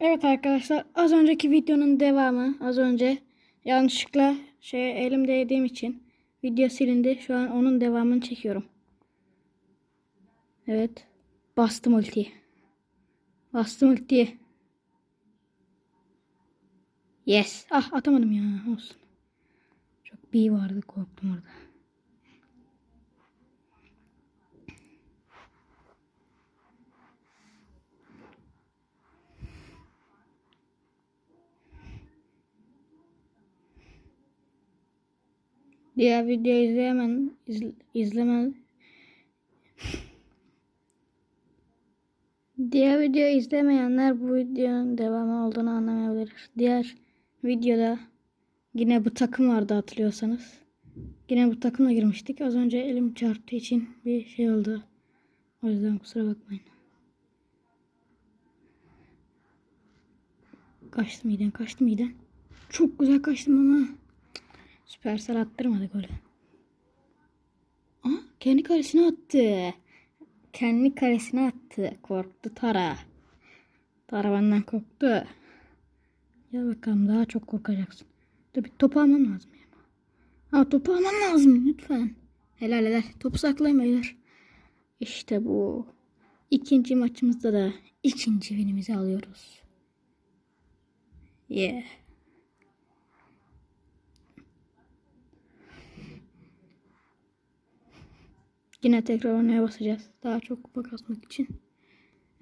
Evet arkadaşlar az önceki videonun devamı az önce yanlışlıkla şey elimde yediğim için video silindi. Şu an onun devamını çekiyorum. Evet. Bastım ultiyi. Bastım ultiyi. Yes. Ah atamadım ya. Olsun. Çok bir vardı korktum orada. Diğer videoyu izleyemen izle, izleme Diğer videoyu izlemeyenler bu videonun devamı olduğunu anlamayabilir. Diğer videoda yine bu takım vardı hatırlıyorsanız. Yine bu takımla girmiştik. Az önce elim çarptığı için bir şey oldu. O yüzden kusura bakmayın. Kaçtı miden, kaçtı miden. Çok güzel kaçtım ama. Süpersel attırmadı golü. Aa, kendi karesine attı. Kendi karesine attı. Korktu Tara. Tara benden korktu. Ya bakalım daha çok korkacaksın. Dur bir topu almam lazım. Ha topu almam lazım lütfen. Helal helal. Topu saklayın. İşte bu. İkinci maçımızda da ikinci winimizi alıyoruz. Yeah. Yine tekrar oynaya basacağız. Daha çok kupa kasmak için.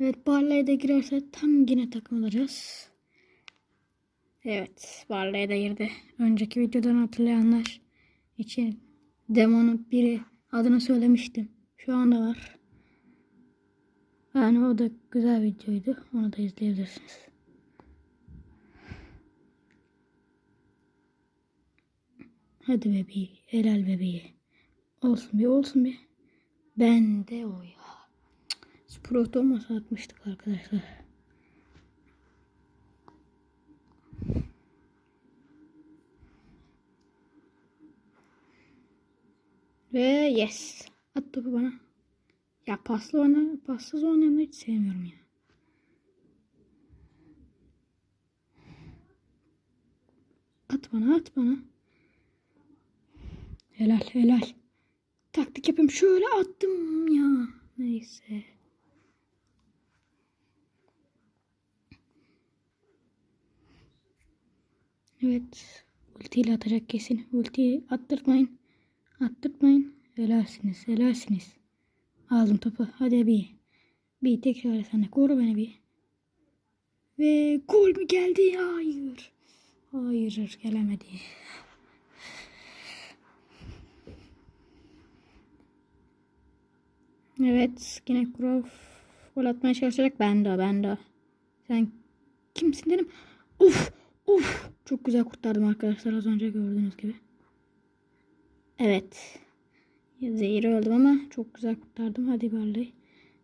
Evet Barley'e de girerse tam yine takım olacağız. Evet Barley'e de girdi. Önceki videodan hatırlayanlar için demonun biri adını söylemiştim. Şu anda var. Yani o da güzel videoydu. Onu da izleyebilirsiniz. Hadi bebeği. Helal bebeği. Olsun bir olsun bir. Ben de o ya. Sprout olmasa atmıştık arkadaşlar. Ve yes. At topu bana. Ya paslı oyna, passız oynayanı hiç sevmiyorum ya. At bana, at bana. Helal, helal. Taktik yapayım. Şöyle attım ya. Neyse. Evet. Ultiyle atacak kesin. Ultiyi attırtmayın. Attırtmayın. Helalsiniz. Helalsiniz. Aldım topu. Hadi bir. Bir tekrar sana. Koru beni bir. Ve gol mü geldi? Hayır. Hayır gelemedi. Evet. Yine Kurov gol atmaya çalışacak. Ben de. Ben de. Sen kimsin dedim. Uf. Uf. Çok güzel kurtardım arkadaşlar. Az önce gördüğünüz gibi. Evet. Zehir oldum ama çok güzel kurtardım. Hadi Barley.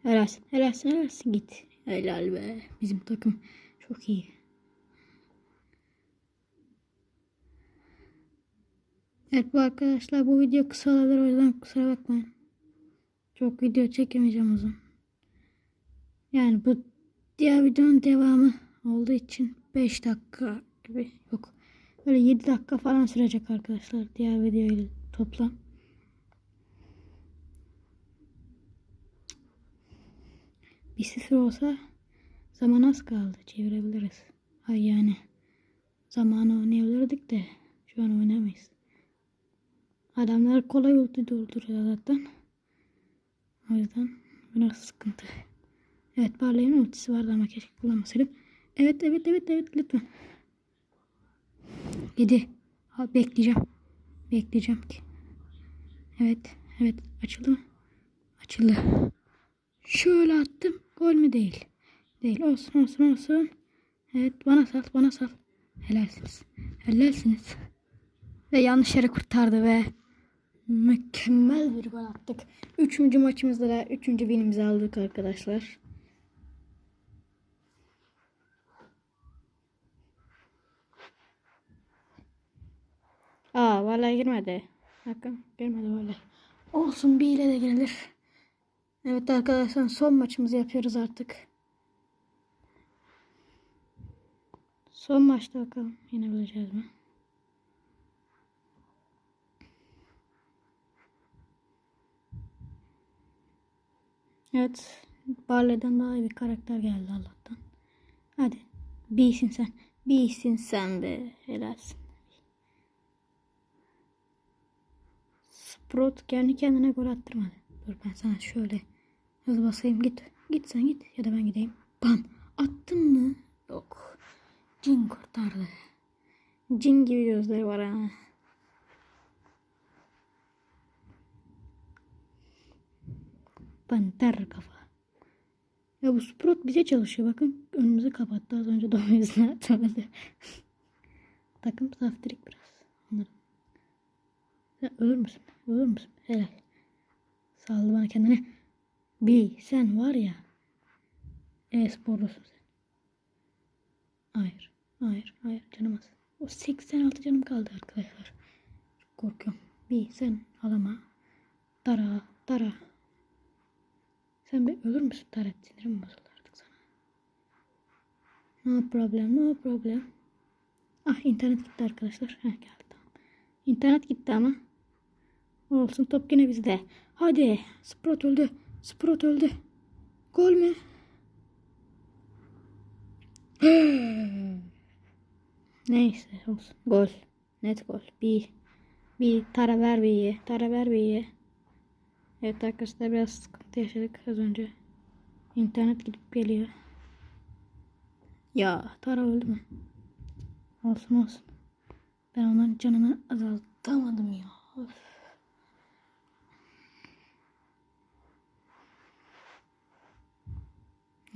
Helalsin. Helalsin. Helalsin. Git. Helal be. Bizim takım çok iyi. Evet bu arkadaşlar bu video kısa olabilir o yüzden kusura bakmayın. Çok video çekemeyeceğim o zaman. Yani bu diğer videonun devamı olduğu için 5 dakika gibi yok. Böyle 7 dakika falan sürecek arkadaşlar diğer videoyla toplam. Bir sıfır olsa zaman az kaldı. Çevirebiliriz. Ay yani zamanı oynayabilirdik de şu an oynamayız. Adamlar kolay ulti dolduruyor zaten. O yüzden biraz sıkıntı. Evet Barley'in ultisi vardı ama keşke kullanmasaydım. Evet evet evet evet lütfen. Gidi. Ha, bekleyeceğim. Bekleyeceğim ki. Evet. Evet. Açıldı mı? Açıldı. Şöyle attım. Gol mü değil? Değil. Olsun olsun olsun. Evet bana sal bana sal. Helalsiniz. Helalsiniz. Ve yanlış yere kurtardı ve mükemmel bir gol attık. Üçüncü maçımızda da üçüncü binimizi aldık arkadaşlar. Aa vallahi girmedi. Bakın girmedi vallahi. Olsun bir ile de gelir. Evet arkadaşlar son maçımızı yapıyoruz artık. Son maçta bakalım. Yenebileceğiz mi? Evet. Barley'den daha iyi bir karakter geldi Allah'tan. Hadi. B'sin sen. B'sin sen be. Helalsin. Sprout kendi kendine gol attırmadı. Dur ben sana şöyle hızlı basayım. Git. Git sen git. Ya da ben gideyim. Bam. Attın mı? Yok. Cin kurtardı. Cin gibi gözleri var ha. Panter kafa. Ya bu Sprout bize çalışıyor. Bakın önümüzü kapattı. Az önce yüzüne atamadı. Takım saftirik biraz. Anladım. Sen ölür müsün? Ölür müsün? Helal. Saldı bana kendine. Bir sen var ya. E-sporlusun sen. Hayır. Hayır. Hayır. Canım az. O 86 canım kaldı arkadaşlar. Korkuyorum. Bir sen alama. Dara. Dara. Sen bir ölür müsün Taret? Sinirim bozuldu artık sana. No problem, no problem. Ah internet gitti arkadaşlar. Heh geldi tamam. İnternet gitti ama. Olsun top yine bizde. Hadi. Sprout öldü. Sprout öldü. Gol mü? Neyse olsun. Gol. Net gol. Bir. Bir tara ver bir. Tara ver bir. Evet arkadaşlar biraz sıkıntı yaşadık az önce. İnternet gidip geliyor. Ya Tara öldü mü? Olsun olsun. Ben onların canını azaltamadım ya. Öf.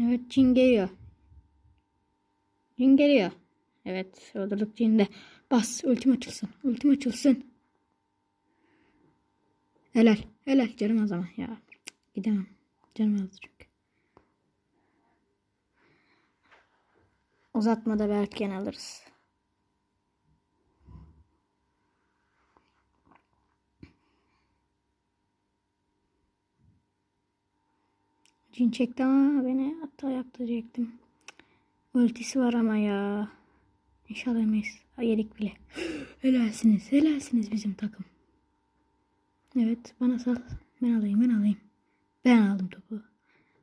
Evet cin geliyor. Cin geliyor. Evet öldürdük cini de. Bas ultim açılsın. Ultim açılsın. Helal. Helal canım az ama ya. Gidemem. Canım azdı çünkü. Uzatmada belki alırız. Cin çekti ama beni hatta yaktıracaktım. Ultisi var ama ya. İnşallah yemeyiz. Yedik bile. Helalsiniz. Helalsiniz bizim takım. Evet bana sal. Ben alayım ben alayım. Ben aldım topu.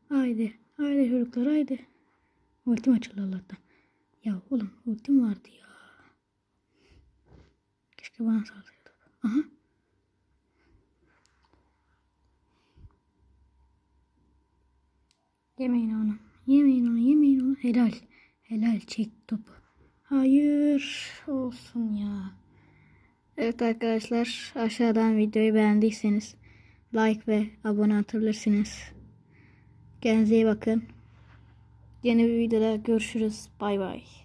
Haydi. Haydi çocuklar haydi. Ultim açıldı Allah'tan. Ya oğlum ultim vardı ya. Keşke bana salsaydı. Aha. Yemeyin onu. Yemeyin onu. Yemeyin onu. Helal. Helal çek topu. Hayır. Olsun ya. Evet arkadaşlar aşağıdan videoyu beğendiyseniz like ve abone atabilirsiniz. Kendinize iyi bakın. Yeni bir videoda görüşürüz. Bay bay.